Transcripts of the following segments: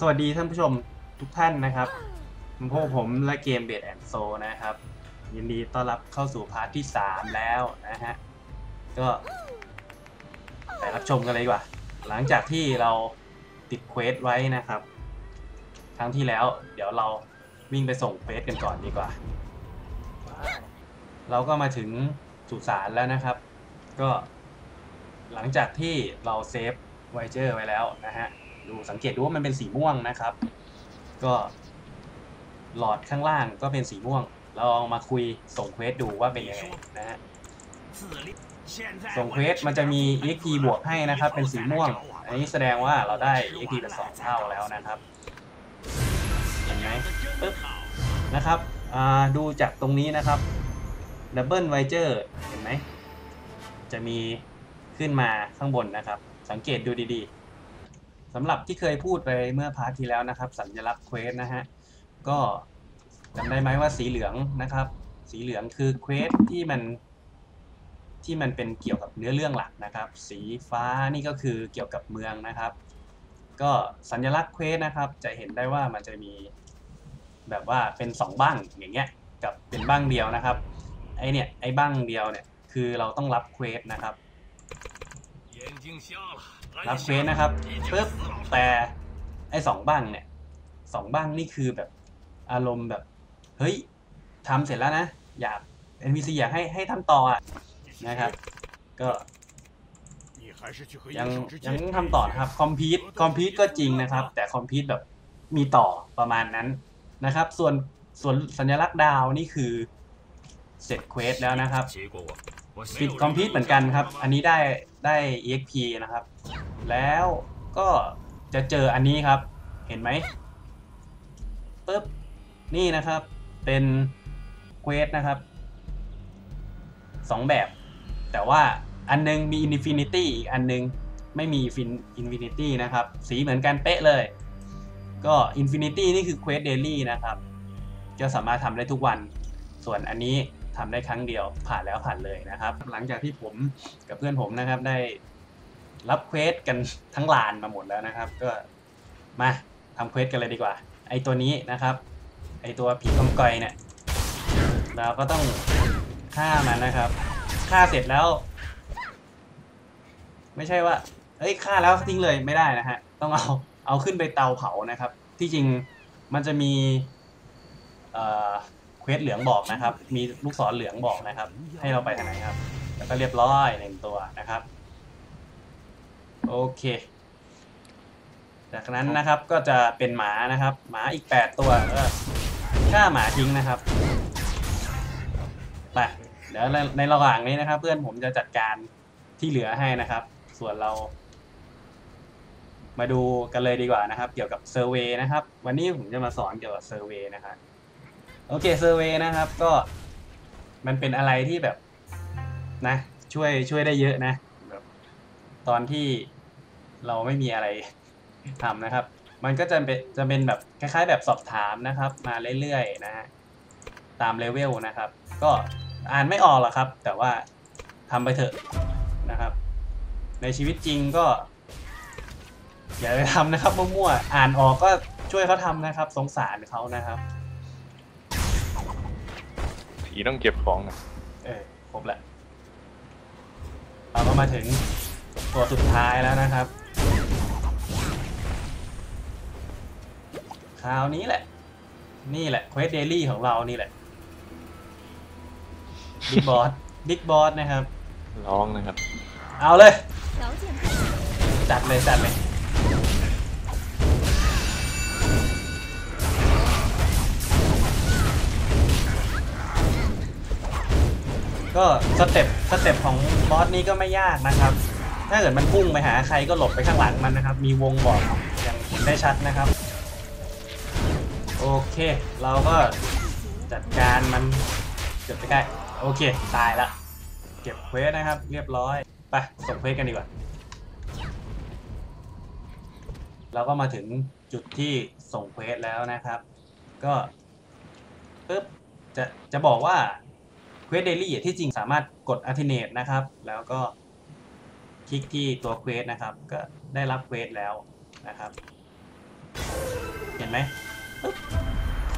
สวัสดีท่านผู้ชมทุกท่านนะครับพวกผมและเกมเบดแอนโซนะครับ ยินดีต้อนรับเข้าสู่พาร์ทที่ 3 แล้วนะฮะ ก็ไปรับชมกันเลยดีกว่า หลังจากที่เราติดเควสไว้นะครับ ครั้งที่แล้วเดี๋ยวเราวิ่งไปส่งเควสกันก่อนดีกว่า เราก็มาถึงสุสานแล้วนะครับ ก็หลังจากที่เราเซฟไวเจอร์ไว้แล้วนะฮะ ดูสังเกตดูว่ามันเป็นสีม่วงนะครับ ก็หลอดข้างล่างก็เป็นสีม่วงเราลองมาคุยส่งเควสดูว่าเป็นยังไงนะฮะส่งเควสมันจะมี EXP บวกให้นะครับ เป็นสีม่วง อันนี้แสดงว่าเราได้ EXP เป็นสองเท่าแล้วนะครับเห็นไหมปึ๊บนะครับอ่าดูจากตรงนี้นะครับดับเบิลไวเจอร์เห็นไหมจะมีขึ้นมาข้างบนนะครับ สังเกตดูดีๆ สำหรับที่เคยพูดไปเมื่อพาร์ทที่แล้วนะครับ สัญลักษณ์เควสนะฮะ ก็จำได้ไหมว่าสีเหลืองนะครับ สีเหลืองคือเควสที่มันที่มันเป็นเกี่ยวกับเนื้อเรื่องหลักนะครับ สีฟ้านี่ก็คือเกี่ยวกับเมืองนะครับ ก็สัญลักษณ์เควสนะครับ จะเห็นได้ว่ามันจะมีแบบว่าเป็นสองบ้างอย่างเงี้ยกับเป็นบ้างเดียวนะครับไอเนี่ยไอบ้างเดียวเนี่ยคือเราต้องรับเควสนะครับ รับเควสนะครับปึ๊บแต่ไอสองบ้างเนี่ยสองบ้างนี่คือแบบอารมณ์แบบ เฮ้ยทำเสร็จแล้วนะ อยาก NPC อยากให้ให้ทำต่ออะนะครับ ก็ยังยังทำต่อนะครับคอมพิวต์คอมพิวต์ก็จริงนะครับ แต่คอมพิวต์แบบมีต่อประมาณนั้นนะครับ ส่วนส่วนสัญลักษณ์ดาวนี่คือเสร็จเควสแล้วนะครับ ปิดคอมพิวต์เหมือนกันครับ อันนี้ได้ได้ exp นะครับ แล้วก็จะเจออันนี้ครับ เห็นไหมปึ๊บ นี่นะครับ เป็นเควสนะครับสองแบบ แต่ว่าอันนึงมี Infinity อีกอันนึงไม่มี Infinity นะครับ สีเหมือนกันเป๊ะเลย ก็ Infinity นี่คือ Quest Daily นะครับก็สามารถทำได้ทุกวัน ส่วนอันนี้ ทำได้ครั้งเดียวผ่านแล้วผ่านเลยนะครับ หลังจากที่ผมกับเพื่อนผมนะครับได้รับเควสกันทั้งลานมาหมดแล้วนะครับ ก็มาทำเควสกันเลยดีกว่า ไอตัวนี้นะครับ ไอตัวผีกองกอยเนี่ยเราก็ต้องฆ่ามันนะครับฆ่าเสร็จแล้ว ไม่ใช่ว่า เอ้ยฆ่าแล้วทิ้งเลยไม่ได้นะฮะต้องเอาเอาขึ้นไปเตาเผานะครับ ที่จริงมันจะมีเอ่อ ควสเหลืองบอกนะครับ มีลูกศรเหลืองบอกนะครับ ให้เราไปทางไหนครับ แล้วก็เรียบร้อยหนึ่งตัวนะครับ โอเค จากนั้นนะครับก็จะเป็นหมานะครับ หมาอีก 8 ตัวก็ฆ่าหมาทิ้งนะครับไปเดี๋ยวในระหว่างนี้นะครับ เพื่อนผมจะจัดการที่เหลือให้นะครับ ส่วนเรามาดูกันเลยดีกว่านะครับ เกี่ยวกับเซอร์เวยนะครับ วันนี้ผมจะมาสอนเกี่ยวกับเซอร์เวยนะครับ โอเคเซอร์เวยนะครับก็มันเป็นอะไรที่แบบนะ ช่วยช่วยได้เยอะนะแบบตอนที่เราไม่มีอะไรทำนะครับ มันก็จะเป็นจะเป็นแบบคล้ายๆ แบบสอบถามนะครับ มาเรื่อยๆนะฮะตามเลเวลนะครับ ก็อ่านไม่ออกหรอกครับ แต่ว่าทำไปเถอะนะครับ ในชีวิตจริงก็ อย่าไปทำนะครับมั่วๆอ่านออกก็ช่วยเขาทำนะครับ สงสารเขานะครับีต้องเก็บของนะเออครบและเราก็มาถึงตัวสุดท้ายแล้วนะครับ คราวนี้แหละ นี่แหละเควสเดลี่ของเรานี่แหละบิ๊กบอสบิ๊กบอสนะครับ ร้องนะครับ เอาเลย จัดเลยจัดเลย ก็สเต็ปสเต็ปของบอสนี้ก็ไม่ยากนะครับ ถ้าเกิดมันพุ่งไปหาใครก็หลบไปข้างหลังมันนะครับ มีวงบอกอย่างเห็นได้ชัดนะครับ โอเค เราก็จัดการมันเกือบไปใกล้โอเค ตายละเก็บเควสนะครับ เรียบร้อยไปส่งเควสกันดีกว่าเราก็มาถึงจุดที่ส่งเควสแล้วนะครับ ก็ปึ๊บจะจะบอกว่า เควสเดลี่ที่จริงสามารถกด a l t e r n a t e นะครับ แล้วก็คลิกที่ตัวเควสนะครับ ก็ได้รับเควสแล้วนะครับ เห็นไหม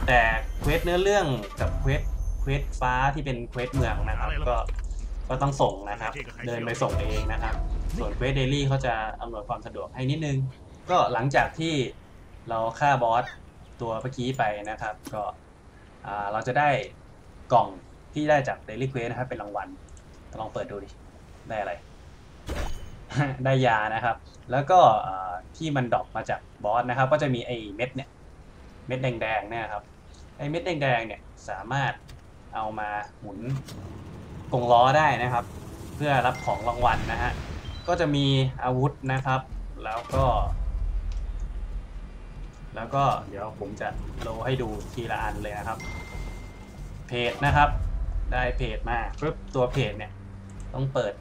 แต่เควสเนื้อเรื่องกับเควสเควสฟ้าที่เป็นเควสเมืองนะครับ ก็ก็ต้องส่งนะครับ เดินไปส่งเองนะครับ ส่วนเควสเดลี่เขาจะอำนวยความสะดวกให้นิดนึง ก็หลังจากที่เราฆ่าบอสตัวเมื่อกี้ไปนะครับ ก็เราจะได้กล่อง ที่ได้จาก Daily Quest นะครับเป็นรางวัลลองเปิดดูดิ ได้อะไร ได้ยานะครับ แล้วก็ที่มันดอปมาจากบอสนะครับ ก็จะมีไอ้เม็ดเนี่ย เม็ดแดงๆเนี่ยครับ ไอ้เม็ดแดงๆเนี่ยสามารถเอามาหมุนกงล้อได้นะครับ เพื่อรับของรางวัลนะฮะ ก็จะมีอาวุธนะครับ แล้วก็ แล้วก็เดี๋ยวผมจะโลให้ดูทีละอันเลยนะครับ เพจนะครับ ได้เพจมาปุ๊บตัวเพจเนี่ยต้องเปิด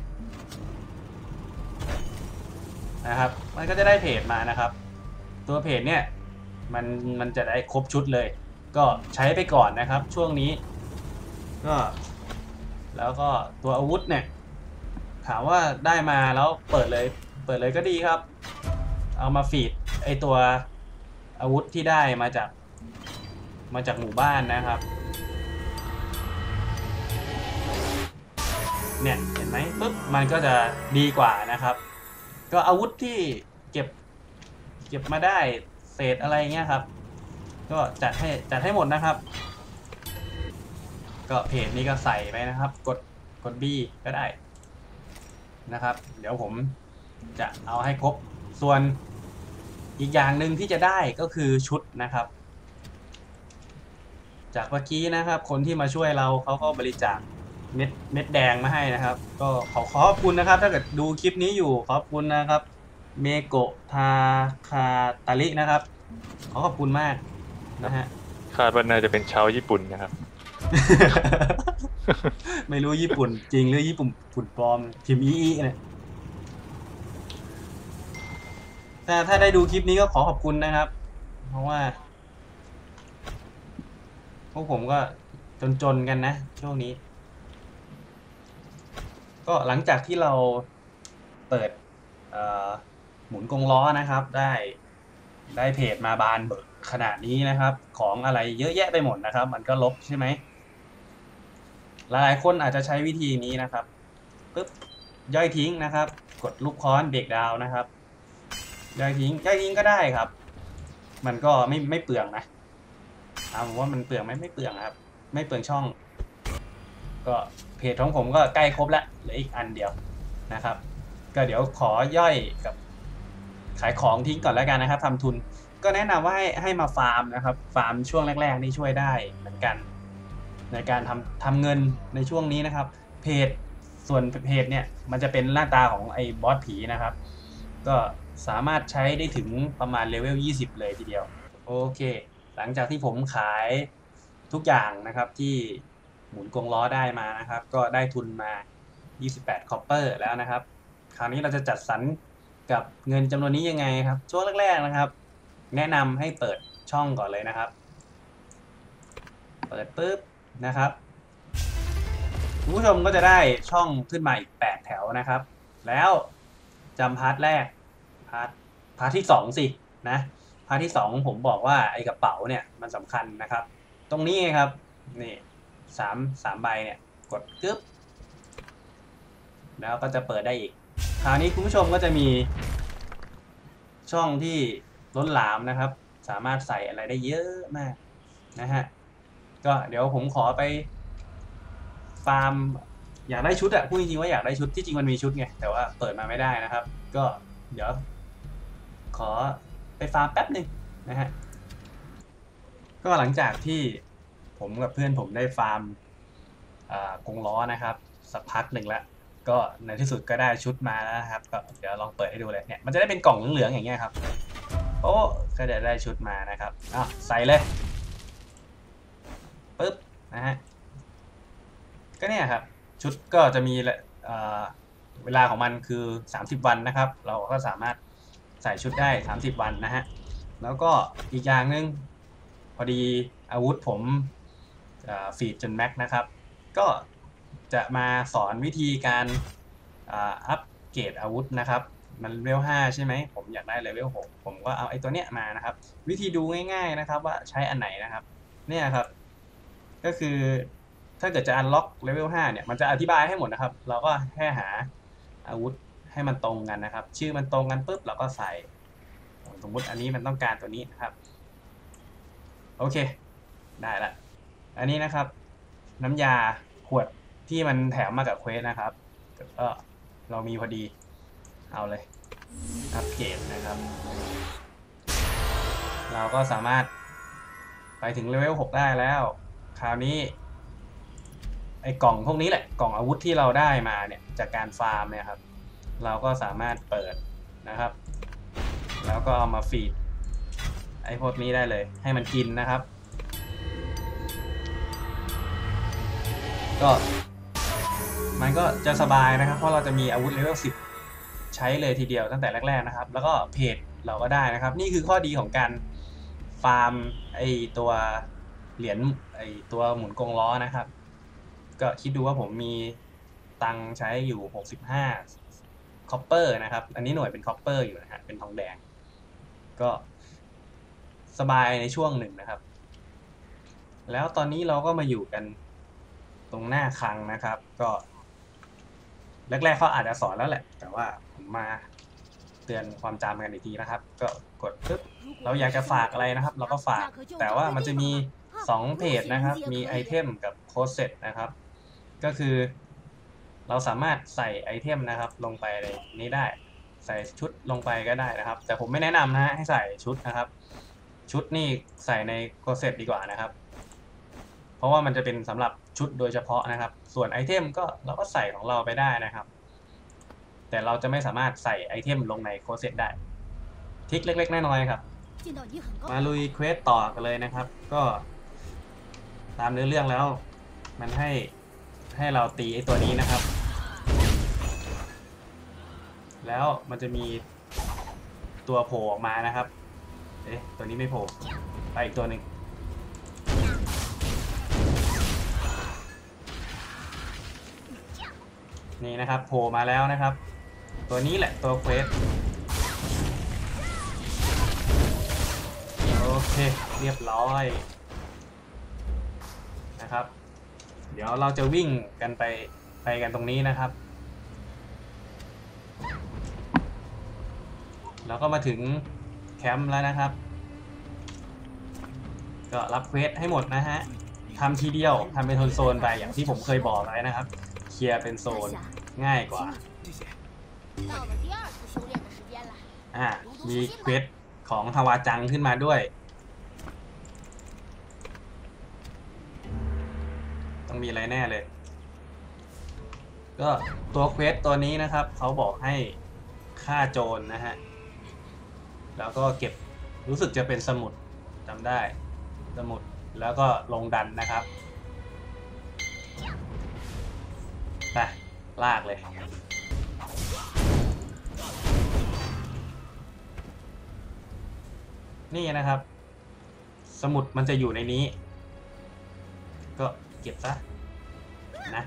นะครับ มันก็จะได้เพจมานะครับ ตัวเพจเนี่ยมันมันจะได้ครบชุดเลย ก็ใช้ไปก่อนนะครับช่วงนี้ก็แล้วก็ตัวอาวุธเนี่ยถามว่าได้มาแล้วเปิดเลยเปิดเลยก็ดีครับ เอามาฟีดไอตัวอาวุธที่ได้มาจากมาจากหมู่บ้านนะครับ เนี่ยเห็นไหมปุ๊บมันก็จะดีกว่านะครับ ก็อาวุธที่เก็บเก็บมาได้เศษอะไรเงี้ยครับ ก็จัดให้จัดให้หมดนะครับ ก็เพจนี้ก็ใส่ไปนะครับ กดกด B ก็ได้นะครับ เดี๋ยวผมจะเอาให้ครบส่วนอีกอย่างหนึ่งที่จะได้ก็คือชุดนะครับ จากเมื่อกี้นะครับ คนที่มาช่วยเราเขาก็บริจาค เม็ดเม็ดแดงมาให้นะครับ ก็ขอขอบคุณนะครับ ถ้าเกิดดูคลิปนี้อยู่ขอบคุณนะครับเมโกะทาคาตาลินะครับ ขอขอบคุณมากนะฮะคาดว่าน่าจะเป็นชาวญี่ปุ่นนะครับ ไม่รู้ญี่ปุ่น จริงหรือญี่ปุ่นฝุ่นปลอมพิมพ์อีอีเนี่ยแต่ถ้าได้ดูคลิปนี้ก็ขอขอบคุณนะครับ เพราะว่าพวกผมก็จนๆกันนะช่วงนี้ ก็หลังจากที่เราเปิดหมุนกงล้อนะครับ ได้ได้เพจมาบานเบิกขนาดนี้นะครับ ของอะไรเยอะแยะไปหมดนะครับ มันก็ลบใช่ไหมหลายๆคนอาจจะใช้วิธีนี้นะครับปึ๊บย่อยทิ้งนะครับ กดลูกค้อนเบรกดาวนะครับ ย่อยทิ้งย่อยทิ้งก็ได้ครับ มันก็ไม่ไม่เปลืองนะถามว่ามันเปลืองไหมไม่เปลืองครับ ไม่เปลืองช่อง ก็เพจของผมก็ใกล้ครบแล้วเหลืออีกอันเดียวนะครับ ก็เดี๋ยวขอย่อยกับขายของทิ้งก่อนแล้วกันนะครับทำทุนก็แนะนำว่าให้ให้มาฟาร์มนะครับ ฟาร์มช่วงแรก ๆ นี่ช่วยได้เหมือนกัน ในการทำทำเงินในช่วงนี้นะครับ เพจส่วนเพจเนี่ยมันจะเป็นหน้าตาของไอ้บอสผีนะครับ ก็สามารถใช้ได้ถึงประมาณเลเวล 20 เลยทีเดียว โอเค หลังจากที่ผมขายทุกอย่างนะครับที่ หมุนกงล้อได้มานะครับ ก็ได้ทุนมา 28 คอปเปอร์แล้วนะครับ คราวนี้เราจะจัดสรรกับเงินจำนวนนี้ยังไงครับ ช่วงแรกๆนะครับ แนะนำให้เปิดช่องก่อนเลยนะครับ เปิดปุ๊บนะครับคุณผู้ชมก็จะได้ช่องขึ้นมาอีก 8 แถวนะครับ แล้วจำพาร์ทแรกพาร์ทพาร์ทที่ 2 สินะพาร์ทที่ 2 ผมบอกว่าไอ้กระเป๋าเนี่ยมันสำคัญนะครับ ตรงนี้ครับนี่ สามสามใบเนี่ย กดกึ๊บ แล้วก็จะเปิดได้อีก คราวนี้คุณผู้ชมก็จะมี ช่องที่ล้นหลามนะครับ สามารถใส่อะไรได้เยอะมากนะฮะ ก็เดี๋ยวผมขอไป ฟาร์ม อยากได้ชุดอะพูดจริงๆว่าอยากได้ชุดที่จริงมันมีชุดไง แต่ว่าเปิดมาไม่ได้นะครับ ก็เดี๋ยว ขอไปฟาร์มแป๊บหนึ่งนะฮะ ก็หลังจากที่ ผมกับเพื่อนผมได้ฟาร์มกรงล้อนะครับ สักพักหนึ่งแล้วก็ในที่สุดก็ได้ชุดมาแล้วนะครับ ก็เดี๋ยวลองเปิดให้ดูเลยเนี่ยมันจะได้เป็นกล่องเหลืองๆอย่างเงี้ยครับโอ้ก็จะได้ชุดมานะครับอะใส่เลยปึ๊บนะฮะก็เนี่ยครับ ชุดก็จะมีเอ่อเวลาของมันคือ 30 วันนะครับ เราก็สามารถใส่ชุดได้ 30 วันนะฮะแล้วก็อีกอย่างหนึ่งพอดีอาวุธผม ฟีดจนแม็กนะครับ ก็จะมาสอนวิธีการอัปเกรดอาวุธนะครับ มันเลเวลห้าใช่ไหม ผมอยากได้เลเวลหกผมก็เอาไอ้ตัวเนี้ยมานะครับ วิธีดูง่าย ๆนะครับว่าใช้อันไหนนะครับ เนี่ยครับ ก็คือถ้าเกิดจะ unlock level 5เนี่ย มันจะอธิบายให้หมดนะครับ เราก็แค่หาอาวุธให้มันตรงกันนะครับ ชื่อมันตรงกันปุ๊บเราก็ใส่สมมติอันนี้มันต้องการตัวนี้นะครับ โอเค ได้ละ อันนี้นะครับ น้ำยาขวดที่มันแถมมากับเควสนะครับก็เรามีพอดีเอาเลยอัปเกรดนะครับ เราก็สามารถไปถึงเลเวล 6 ได้แล้ว คราวนี้ ไอ้กล่องพวกนี้แหละ กล่องอาวุธที่เราได้มาเนี่ย จากการฟาร์มเนี่ยครับ เราก็สามารถเปิดนะครับ แล้วก็เอามาฟีดไอ้พวกนี้ได้เลย ให้มันกินนะครับ ก็ มันก็จะสบายนะครับ เพราะเราจะมีอาวุธเลเวล10ใช้เลยทีเดียวตั้งแต่แรก ๆนะครับ แล้วก็เพจเราก็ได้นะครับ นี่คือข้อดีของการฟาร์มไอตัวเหรียญไอตัวหมุนกงล้อนะครับ ก็คิดดูว่าผมมีตังใช้อยู่ 65คอปเปอร์นะครับ อันนี้หน่วยเป็นคอปเปอร์อยู่นะฮะเป็นทองแดง ก็สบายในช่วงหนึ่งนะครับ แล้วตอนนี้เราก็มาอยู่กัน ตรงหน้าคลังนะครับ ก็แรกๆเขาอาจจะสอนแล้วแหละ แต่ว่าผมมาเตือนความจำกันอีกทีนะครับ ก็กดปึ๊บเราอยากจะฝากอะไรนะครับ เราก็ฝากแต่ว่ามันจะมี 2 เพจนะครับ มีไอเทมกับโค้ดเซ็ตนะครับ ก็คือ เราสามารถใส่ไอเทมนะครับ ลงไปในนี้ได้ ใส่ชุดลงไปก็ได้นะครับ แต่ผมไม่แนะนำนะฮะให้ใส่ชุดนะครับ ชุดนี่ใส่ในโค้ดเซ็ตดีกว่านะครับ เพราะว่ามันจะเป็นสำหรับชุดโดยเฉพาะนะครับ ส่วนไอเทมก็เราก็ใส่ของเราไปได้นะครับ แต่เราจะไม่สามารถใส่ไอเทมลงในโคเซตได้ ทิกเล็กๆน้อยๆครับ มาลุยเควสต่อกันเลยนะครับ ก็ ตามเนื้อเรื่องแล้ว มันให้ให้เราตีไอตัวนี้นะครับ แล้วมันจะมีตัวโผล่ออกมานะครับ เอ๊ะ ตัวนี้ไม่โผล่ ไปอีกตัวหนึ่ง นี่นะครับโผล่มาแล้วนะครับ ตัวนี้แหละตัวเควสโอเคเรียบร้อยนะครับ เดี๋ยวเราจะวิ่งกันไปไปกันตรงนี้นะครับแล้วก็มาถึงแคมป์แล้วนะครับ ก็รับเควสให้หมดนะฮะทำทีเดียวทำเป็นโซนๆไปอย่างที่ผมเคยบอกไว้นะครับ ลียร์เป็นโซนง่ายกว่าอ่ามีเควสของทวาจังขึ้นมาด้วย ต้องมีอะไรแน่เลย ก็ตัวเควสตัวนี้นะครับ เขาบอกให้ฆ่าโจรนนะฮะ แล้วก็เก็บรู้สึกจะเป็นสมุดจำได้ สมุดแล้วก็ลงดันนะครับ ไป ลากเลย นี่นะครับ สมุดมันจะอยู่ในนี้ ก็เก็บซะนะ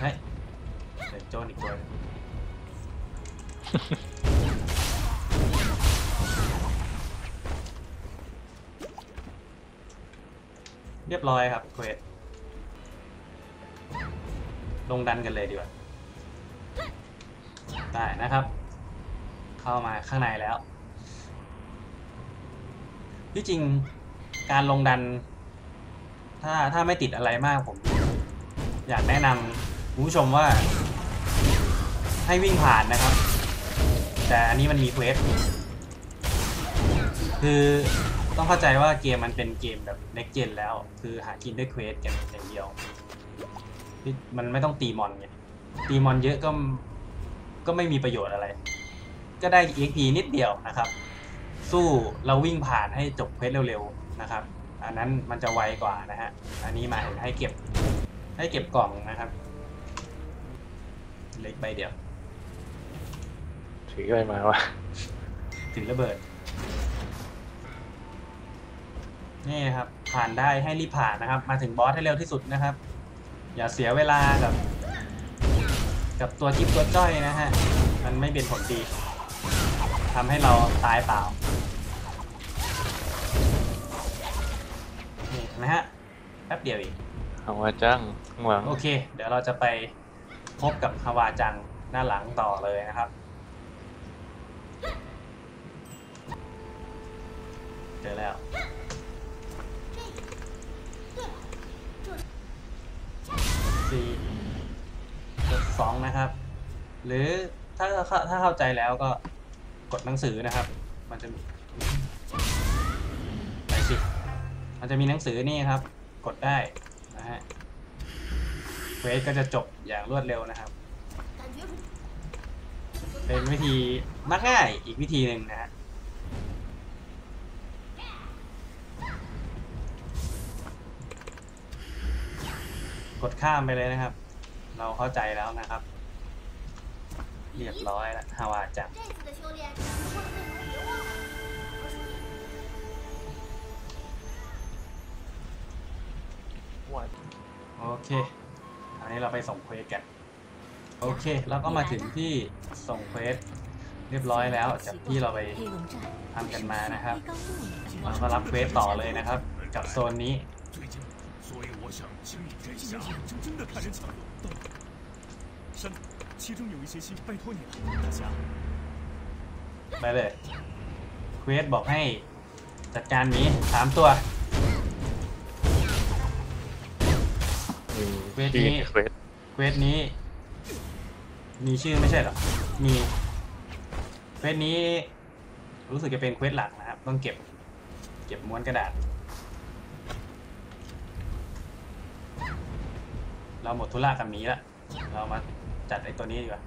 เฮ้ยเดี๋ยวโจนอีกตัวหนึ่งเรียบร้อยครับเควส ลงดันกันเลยดีกว่า ได้นะครับ เข้ามาข้างในแล้ว ที่จริงการลงดัน ถ้าถ้าไม่ติดอะไรมากผม อยากแนะนำคุณผู้ชมว่า ให้วิ่งผ่านนะครับ แต่อันนี้มันมีเควสคือต้องเข้าใจว่าเกมมันเป็นเกมแบบ next gen แล้ว คือหากินด้วยเควสกันอย่างเดียว ที่มันไม่ต้องตีมอนไงตีมอนเยอะก็ก็ไม่มีประโยชน์อะไร ก็ได้ EXP นิดเดียวนะครับ สู้เราวิ่งผ่านให้จบเควสเร็วๆนะครับ อันนั้นมันจะไวกว่านะฮะอันนี้มาเห็นให้เก็บให้เก็บกล่องนะครับเล็กใบเดียว ถืออะไรมาวะถึงระเบิด นี่ครับ ผ่านได้ให้รีบผ่านนะครับ มาถึงบอสให้เร็วที่สุดนะครับ อย่าเสียเวลากับ กับตัวจิ๊บตัวจ้อยนะฮะ มันไม่เป็นผลดีทำให้เราตายเปล่า นี่เห็นะฮะ แป๊บเดียวอีกเอาว่าจังข้างหลังโอเค เดี๋ยวเราจะไปพบกับฮาวาจังด้านหลังต่อเลยนะครับ เจอแล้ว 14.2 นะครับ หรือถ้าถ้าเข้าใจแล้วก็กดหนังสือนะครับ มันจะไปสิมันจะมีหนังสือนี่ครับ กดได้นะฮะเฟสก็จะจบอย่างรวดเร็วนะครับ เป็นวิธีมักง่ายอีกวิธีหนึ่งนะฮะ กดข้ามไปเลยนะครับ เราเข้าใจแล้วนะครับ เรียบร้อยแล้วฮาวาจังโอเคคราวนี้เราไปส่งเควสกัน โอเค แล้วก็มาถึงที่ส่งเควสเรียบร้อยแล้วจากที่เราไปทำกันมานะครับ เราก็รับเควสต่อเลยนะครับ กับโซนนี้ 我想请你这下眼睁睁的看着抢夺到山，其中有一些戏拜托你了，大侠。 ไปเลยเควสบอกให้จัดการหมีสามตัว มี เวท ที่ นี้ เควส เควสนี้ มีชื่อไม่ใช่เหรอ มีเควสนี้ รู้สึกจะเป็นเควสหลักนะครับ ต้องเก็บ เก็บม้วนกระดาษ เราหมดธุระกับหมีแล้วเรามาจัดไอ้ตัวนี้ดีกว่า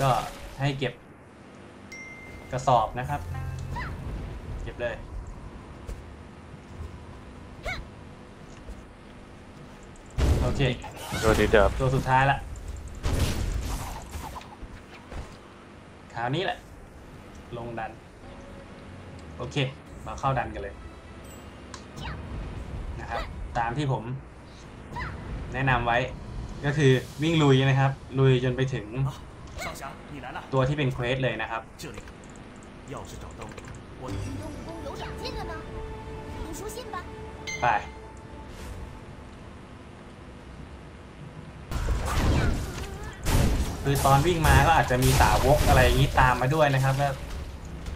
ก็ให้เก็บกระสอบนะครับ เก็บเลย โอเคโดนดีดับตัวสุดท้ายละคราวนี้แหละ ลงดัน โอเค มาเข้าดันกันเลยนะครับ ตามที่ผม แนะนำไว้ ก็คือวิ่งลุยนะครับ ลุยจนไปถึงตัวที่เป็นเควสเลยนะครับไปคือตอนวิ่งมาก็อาจจะมีสาวกอะไรอย่างนี้ตามมาด้วยนะครับก็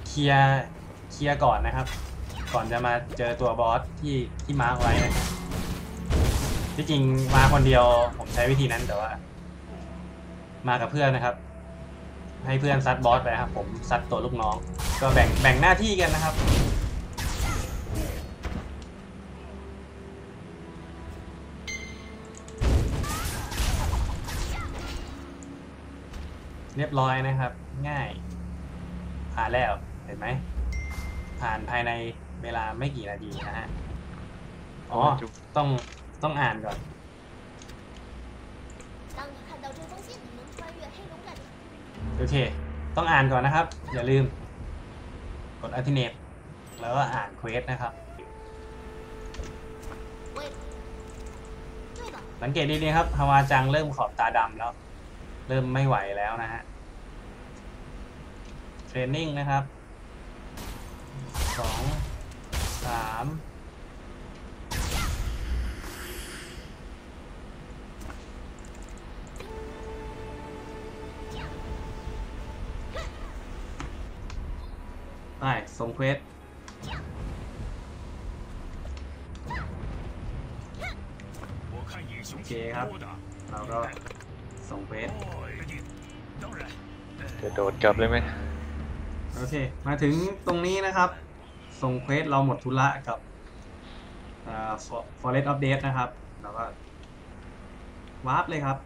เคลียร์เคลียร์ก่อนนะครับ ก่อนจะมาเจอตัวบอสที่ที่มาร์กไว้นะครับ ที่จริงมาคนเดียวผมใช้วิธีนั้นแต่ว่า มากับเพื่อนนะครับ ให้เพื่อนซัดบอสไปครับ ผมซัดตัวลูกน้อง ก็แบ่งแบ่งหน้าที่กันนะครับเรียบร้อยนะครับ ง่าย ผ่านแล้วเห็นไหม ผ่านภายในเวลาไม่กี่นาทีนะฮะ อ๋อ ต้อง ต้องอ่านก่อนโอเค ต้องอ่านก่อนนะครับ อย่าลืม กดอัติเนตแล้วก็อ่านเควสนะครับ สังเกตดีๆครับฮาวาจังเริ่มขอบตาดำแล้ว เริ่มไม่ไหวแล้วนะฮะ เทรนนิ่งนะครับสองสาม ส่งเควสโอเคครับ เราก็ส่งเควสจะโดดกลับเลยไหมโอเค มาถึงตรงนี้นะครับ ส่งเควสเราหมดทุละกับฟอร์เรสต์อัปเดตนะครับ แล้วก็วาร์ปเลยครับ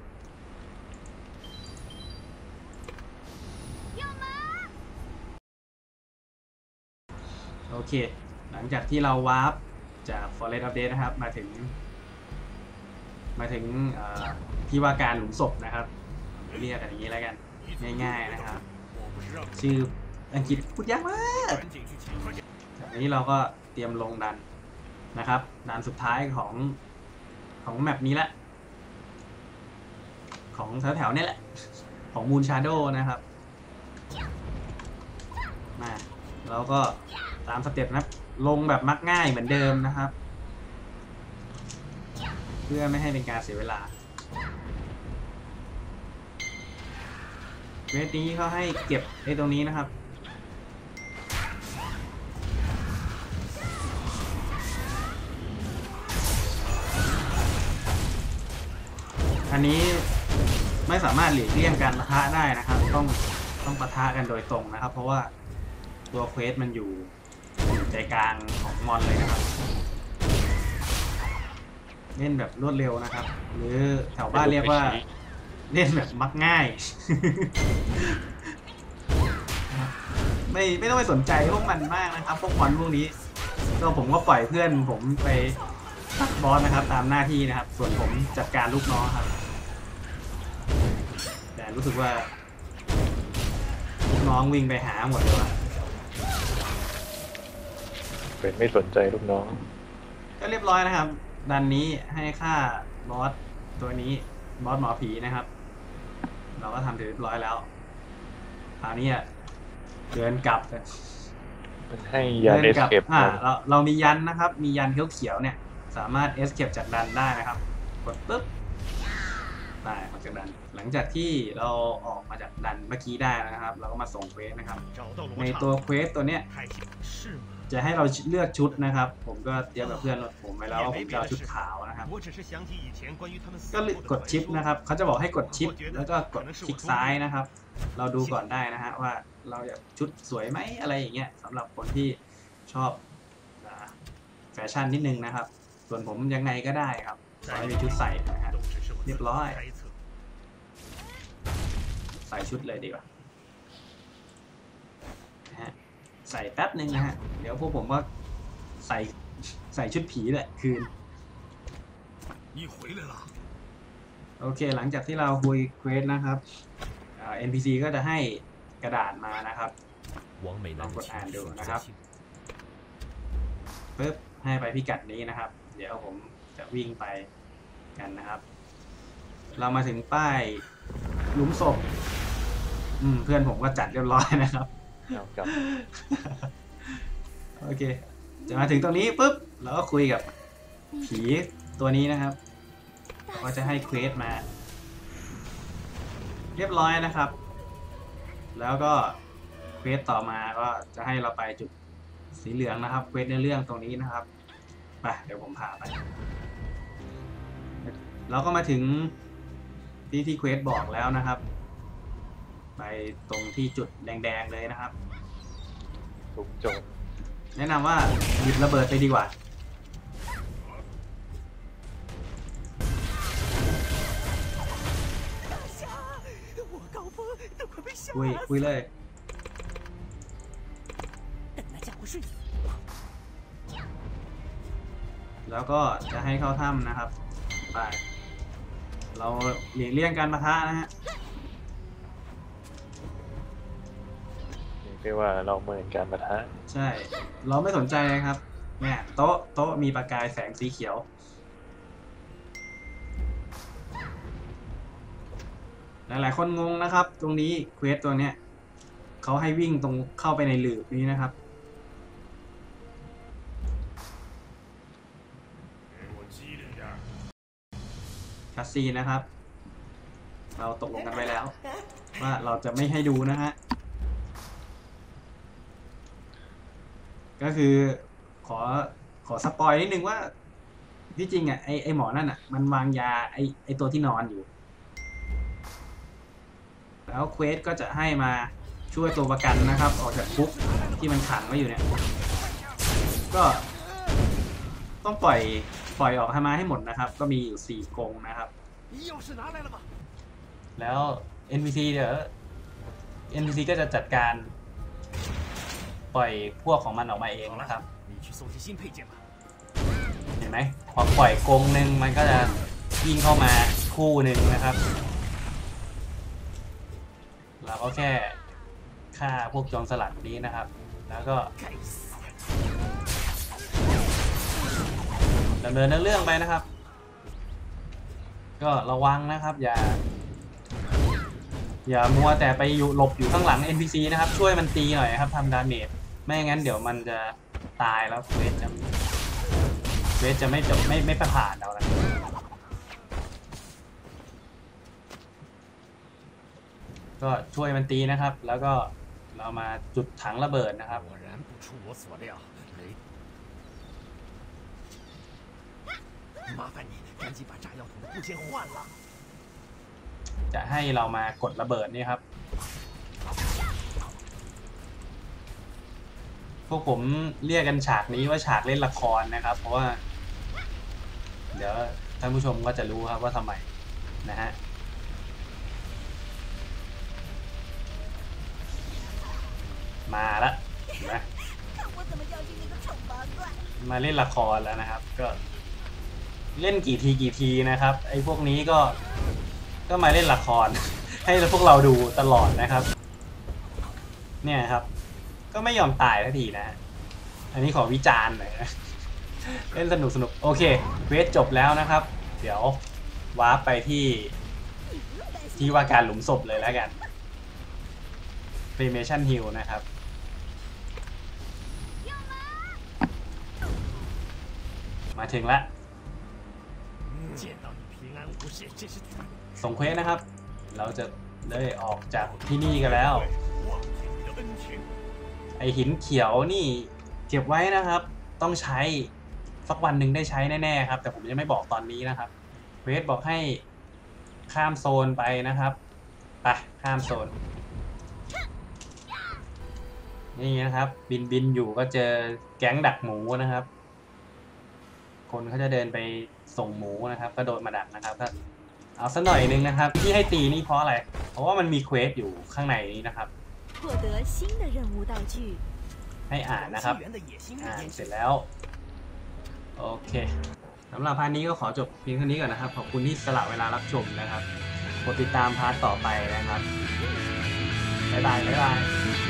โอเค หลังจากที่เราวาร์ปจาก Forest Update นะครับ มาถึง มาถึงที่ว่าการหลุมศพนะครับเรียกกันอย่างนี้แล้วกัน ง่ายๆนะครับ ชื่ออังกฤษพูดยากมากจากนี้เราก็เตรียมลงดันนะครับดันสุดท้ายของของแมปนี้แหละ ของแถวๆนี้แหละ ของมูนชาร์โดนะครับ มา เราก็ ตามสเต็ปนะครับ ลงแบบมักง่ายเหมือนเดิมนะครับ เพื่อไม่ให้เป็นการเสียเวลาเวทนี้เขาให้เก็บไอ้ตรงนี้นะครับ อันนี้ไม่สามารถหลีกเลี่ยงการปะทะได้นะครับ ต้องต้องปะทะกันโดยตรงนะครับ เพราะว่าตัวเควสมันอยู่ ใจกลางของมอนเลยนะครับ เล่นแบบรวดเร็วนะครับ หรือแถวบ้านเรียกว่าเล่นแบบมักง่าย ไม่ไม่ต้องไปสนใจพวกมันมากนะครับ พวกมอนพวกนี้ก็ผมก็ปล่อยเพื่อนผมไปตัดบอสนะครับ ตามหน้าที่นะครับ ส่วนผมจัดการลูกน้องครับ แต่รู้สึกว่าลูกน้องวิ่งไปหาหมดเลยวะ เป็นไม่สนใจลูกน้อง ก็เรียบร้อยนะครับดันนี้ให้ค่าบอสตัวนี้บอสหมอผีนะครับ เราก็ทำเสร็จเรียบร้อยแล้วคราวนี้อะเดินกลับมันให้ยานเอสกลัเคปอ่าเราเรามียันนะครับ มียันเขียวๆเนี่ย สามารถเอสเคปจากดันได้นะครับ กดปุ๊บ ได้ออกจากดัน หลังจากที่เราออกมาจากดันเมื่อกี้ได้นะครับ เราก็มาส่งเควสนะครับ ในตัวเควสตัวเนี้ยจะให้เราเลือกชุดนะครับ ผมก็เตรียมกับเพื่อนผมไปแล้วว่าผมจะเอาชุดขาวนะครับ ก็กดชิปนะครับ เขาจะบอกให้กดชิป แล้วก็กดคลิกซ้ายนะครับ เราดูก่อนได้นะฮะว่าเราอยากชุดสวยไหมอะไรอย่างเงี้ยสำหรับคนที่ชอบแฟชั่นนิดนึงนะครับ ส่วนผมยังไงก็ได้ครับ ใส่ชุดใส่นะฮะเรียบร้อย ใส่ชุดเลยดีกว่าฮะใส่แป๊บหนึ่งนะฮะ เดี๋ยวพวกผมก็ใส่ใส่ชุดผีแหละคืนโอเค หลังจากที่เราคุยเควสนะครับเอ็นพีซีก็จะให้กระดาษมานะครับลองกดอ่านดูนะครับปึ๊บให้ไปพิกัดนี้นะครับ เดี๋ยวผม จะวิ่งไปกันนะครับ เรามาถึงป้ายหลุมศพอืมเพื่อนผมก็จัดเรียบร้อยนะครับเอากลับโอเค จะมาถึงตรงนี้ปุ๊บเราก็คุยกับผีตัวนี้นะครับก็จะให้เควสมา เรียบร้อยนะครับ แล้วก็เควสต่อมาก็จะให้เราไปจุดสีเหลืองนะครับเควสในเรื่องตรงนี้นะครับไปเดี๋ยวผมพาไป เราก็มาถึงที่ที่เควสบอกแล้วนะครับ ไปตรงที่จุดแดงๆเลยนะครับ ถูกจบแนะนำว่าหยิบระเบิดไปดีกว่า คุยคุยเลยแล้วก็จะให้เข้าถ้ำนะครับ ไป เราหลีกเลี่ยงการปะทะนะฮะเรียกได้ว่าเราเหมือนการประทะใช่ เราไม่สนใจนะครับเนี่ยโต๊ะโต๊ะมีประกายแสงสีเขียว หลายๆคนงงนะครับ ตรงนี้เควสตัวเนี้ยเขาให้วิ่งตรงเข้าไปในหลืบนี้นะครับ ซีนนะครับ เราตกลงกันไว้แล้ว ว่าเราจะไม่ให้ดูนะฮะ ก็คือขอขอสปอยนิดนึงว่า ที่จริงอะไอไอหมอนั่นอะ มันวางยาไอไอตัวที่นอนอยู่ แล้วเควสก็จะให้มาช่วยตัวประกันนะครับ ออกจากคุกที่มันขังไว้อยู่เนี่ย ก็ต้องปล่อยปล่อยออกให้มาให้หมดนะครับ ก็มีอยู่สี่กรงนะครับ 钥匙拿来了吗？ แล้ว NPC เดี๋ยว NPC ก็จะจัดการ ปล่อยพวกของมันออกมาเอง 好 นะครับ 了，你去搜集新配件吧。 เห็นไหมพอปล่อยกรงหนึ่งมันก็จะวิ่งเข้ามาคู่หนึ่งนะครับ เราก็แค่ฆ่าพวกโจรสลัดนี้นะครับ แล้วก็ 该死！ ดำเนินเรื่องไปนะครับ ก็ระวังนะครับ อย่า อย่ามัวแต่ไปอยู่หลบอยู่ข้างหลัง NPC นะครับ ช่วยมันตีหน่อยนะครับทำดาเมจไม่งั้นเดี๋ยวมันจะตายแล้วเวทจะเวทจะไม่จบไม่ไม่ผ่านเรานะก็ช่วยมันตีนะครับ แล้วก็เรามาจุดถังระเบิดนะครับ 果然不出我所料，雷。麻烦你 赶紧把炸药桶的部件换了。 จะให้เรามากดระเบิดนี่ครับ พวกผมเรียกกันฉากนี้ว่าฉากเล่นละครนะครับ เพราะว่า เดี๋ยวท่านผู้ชมก็จะรู้ครับว่าทำไมนะฮะ มาละเห็นไหม 我怎么掉进那个丑八怪？ มาเล่นละครแล้วนะครับ ก็ เล่นกี่ทีกี่ทีนะครับไอ้พวกนี้ก็ก็มาเล่นละคร ให้พวกเราดูตลอดนะครับ เนี่ยครับ ก็ไม่ยอมตายทันทีนะ อันนี้ขอวิจารณ์หน่อยนะเล่นสนุกสนุกโอเคเวสจบแล้วนะครับ เดี๋ยววาร์ปไปที่ที่ว่าการหลุมศพเลยแล้วกัน p r e m a t i o n Hill นะครับมาถึงละ ส่งเควสนะครับ เราจะได้ออกจากที่นี่กันแล้ว ไอหินเขียวนี่เก็บไว้นะครับ ต้องใช้สักวันหนึ่งได้ใช้แน่ๆครับ แต่ผมจะไม่บอกตอนนี้นะครับเวสบอกให้ข้ามโซนไปนะครับไปข้ามโซนนี่นะครับ บินบินอยู่ก็เจอแก๊งดักหมูนะครับ คนเขาจะเดินไป ส่งหมูนะครับกระโดดมาดักนะครับก็เอาสักหน่อยนึงนะครับ ที่ให้ตีนี่เพราะอะไร เพราะว่ามันมีเควสอยู่ข้างในนี้นะครับให้อ่านนะครับอ่านเสร็จแล้ว โอเคสำหรับพาร์ทนี้ก็ขอจบเพียงเท่านี้ก่อนนะครับ ขอบคุณที่สละเวลารับชมนะครับกดติดตามพาร์ทต่อไปนะครับบ๊ายบายบ๊ายบาย